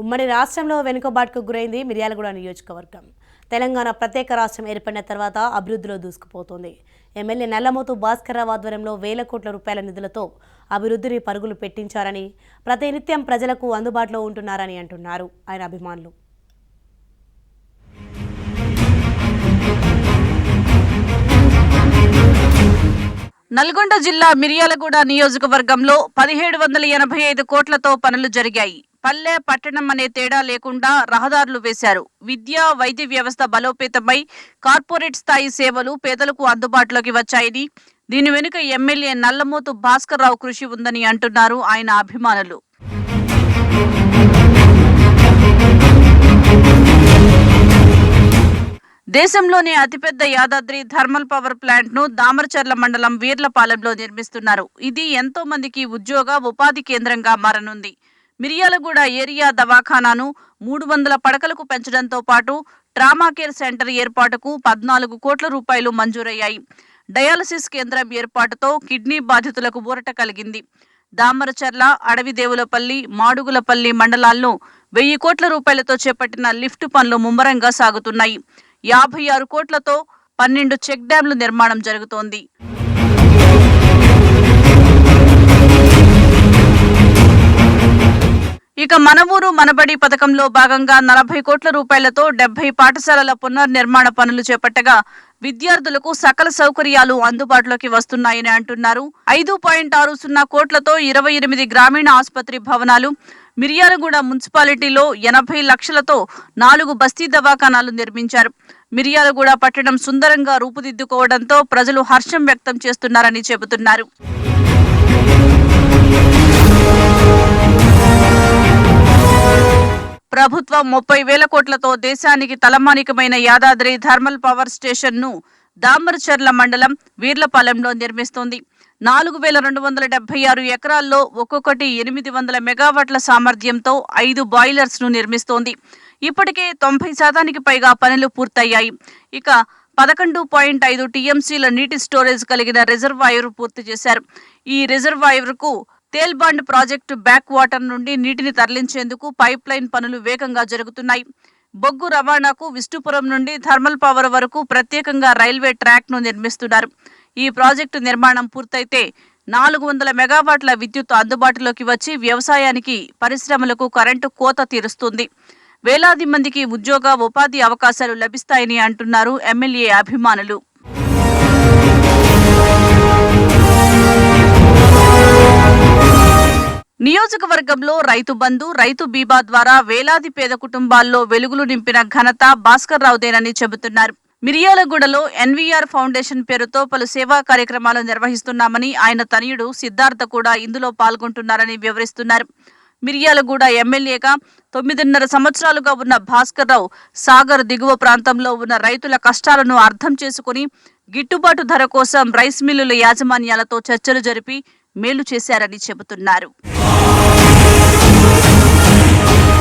ఉమ్మడి రాష్ట్రంలో వెనుకబాటుకు గురైంది మిర్యాలగూడ నియోజకవర్గం. తెలంగాణ ప్రత్యేక రాష్ట్రం ఏర్పడిన తర్వాత అభివృద్ధిలో దూసుకుపోతోంది. ఎమ్మెల్యే నల్లమోతు భాస్కర్రావు ఆధ్వర్యంలో వేల కోట్ల రూపాయల నిధులతో అభివృద్ధిని పరుగులు పెట్టించారని ప్రతినిత్యం ప్రజలకు అందుబాటులో ఉంటున్నారని అంటున్నారు ఆయన అభిమానులు. నల్గొండ జిల్లా మిర్యాలగూడ నియోజకవర్గంలో పదిహేడు వందల ఎనభై ఐదు కోట్లతో పనులు జరిగాయి. పల్లె పట్టణం అనే తేడా లేకుండా రహదారులు వేశారు. విద్య వైద్య వ్యవస్థ బలోపేతమై కార్పొరేట్ స్థాయి సేవలు పేదలకు అందుబాటులోకి వచ్చాయని దీని వెనుక ఎమ్మెల్యే నల్లమోతు భాస్కర్ రావు కృషి ఉందని అంటున్నారు ఆయన అభిమానులు. దేశంలోనే అతిపెద్ద యాదాద్రి థర్మల్ పవర్ ప్లాంట్ను దామరచర్ల మండలం వీర్లపాలెంలో నిర్మిస్తున్నారు. ఇది ఎంతో మందికి ఉద్యోగ ఉపాధి కేంద్రంగా మారనుంది. మిర్యాలగూడ ఏరియా దవాఖానాను మూడు వందల పడకలకు పెంచడంతో పాటు ట్రామా కేర్ సెంటర్ ఏర్పాటుకు పద్నాలుగు కోట్ల రూపాయలు మంజూరయ్యాయి. డయాలసిస్ కేంద్రం ఏర్పాటుతో కిడ్నీ బాధితులకు ఊరట కలిగింది. దామరచర్ల అడవిదేవులపల్లి మాడుగులపల్లి మండలాల్లో వెయ్యి కోట్ల రూపాయలతో చేపట్టిన లిఫ్ట్ పనులు ముమ్మరంగా సాగుతున్నాయి. యాభై ఆరు కోట్లతో పన్నెండు చెక్ డ్యాంలు నిర్మాణం జరుగుతోంది. మన ఊరు మనబడి పథకంలో భాగంగా నలభై కోట్ల రూపాయలతో డెబ్బై పాఠశాలల పునర్నిర్మాణ పనులు చేపట్టగా విద్యార్థులకు సకల సౌకర్యాలు అందుబాటులోకి వస్తున్నాయని అంటున్నారు. ఐదు పాయింట్ ఆరు సున్నా కోట్లతో ఇరవై ఎనిమిది గ్రామీణ ఆసుపత్రి భవనాలు మిర్యాలగూడ మున్సిపాలిటీలో ఎనభై లక్షలతో నాలుగు బస్తీ దవాఖానాలు నిర్మించారు. మిర్యాలగూడ పట్టణం సుందరంగా రూపుదిద్దుకోవడంతో ప్రజలు హర్షం వ్యక్తం చేస్తున్నారని చెబుతున్నారు. ప్రభుత్వం ముప్పై వేల కోట్లతో దేశానికి తలమానికమైన యాదాద్రి థర్మల్ పవర్ స్టేషన్ను దామరచర్ల మండలం వీర్లపాలెంలో నిర్మిస్తోంది. నాలుగు వేల రెండు వందల డెబ్బై ఆరు ఎకరాల్లో ఒక్కొక్కటి ఎనిమిది వందల మెగావాట్ల సామర్థ్యంతో ఐదు బాయిలర్స్ను నిర్మిస్తోంది. ఇప్పటికే తొంభై శాతానికి పైగా పనులు పూర్తయ్యాయి. ఇక పదకొండు పాయింట్ ఐదు టీఎంసీల నీటి స్టోరేజ్ కలిగిన రిజర్వాయర్ పూర్తి చేశారు. ఈ రిజర్వాయర్కు తేల్బాండ్ ప్రాజెక్టు బ్యాక్ వాటర్ నుండి నీటిని తరలించేందుకు పైప్ లైన్ పనులు వేగంగా జరుగుతున్నాయి. బొగ్గు రవాణాకు విష్ణుపురం నుండి థర్మల్ పవర్ వరకు ప్రత్యేకంగా రైల్వే ట్రాక్ను నిర్మిస్తున్నారు. ఈ ప్రాజెక్టు నిర్మాణం పూర్తయితే నాలుగు వందల మెగావాట్ల విద్యుత్ అందుబాటులోకి వచ్చి వ్యవసాయానికి పరిశ్రమలకు కరెంటు కోత తీరుస్తుంది. వేలాది మందికి ఉద్యోగ ఉపాధి అవకాశాలు లభిస్తాయని అంటున్నారు ఎమ్మెల్యే అభిమానులు. నియోజకవర్గంలో రైతు బంధు రైతు బీమా ద్వారా వేలాది పేద కుటుంబాల్లో వెలుగులు నింపిన ఘనత భాస్కర్ రావుదేనని చెబుతున్నారు. మిర్యాలగూడలో ఎన్వీఆర్ ఫౌండేషన్ పేరుతో పలు సేవా కార్యక్రమాలు నిర్వహిస్తున్నామని ఆయన తనయుడు సిద్ధార్థ కూడా ఇందులో పాల్గొంటున్నారని వివరిస్తున్నారు. మిర్యాలగూడ ఎమ్మెల్యేగా తొమ్మిదిన్నర సంవత్సరాలుగా ఉన్న భాస్కర్ రావు సాగర్ దిగువ ప్రాంతంలో ఉన్న రైతుల కష్టాలను అర్థం చేసుకుని గిట్టుబాటు ధర కోసం రైస్ మిల్లుల యాజమాన్యాలతో చర్చలు జరిపి మేలు చేశారని చెబుతున్నారు. Thank you.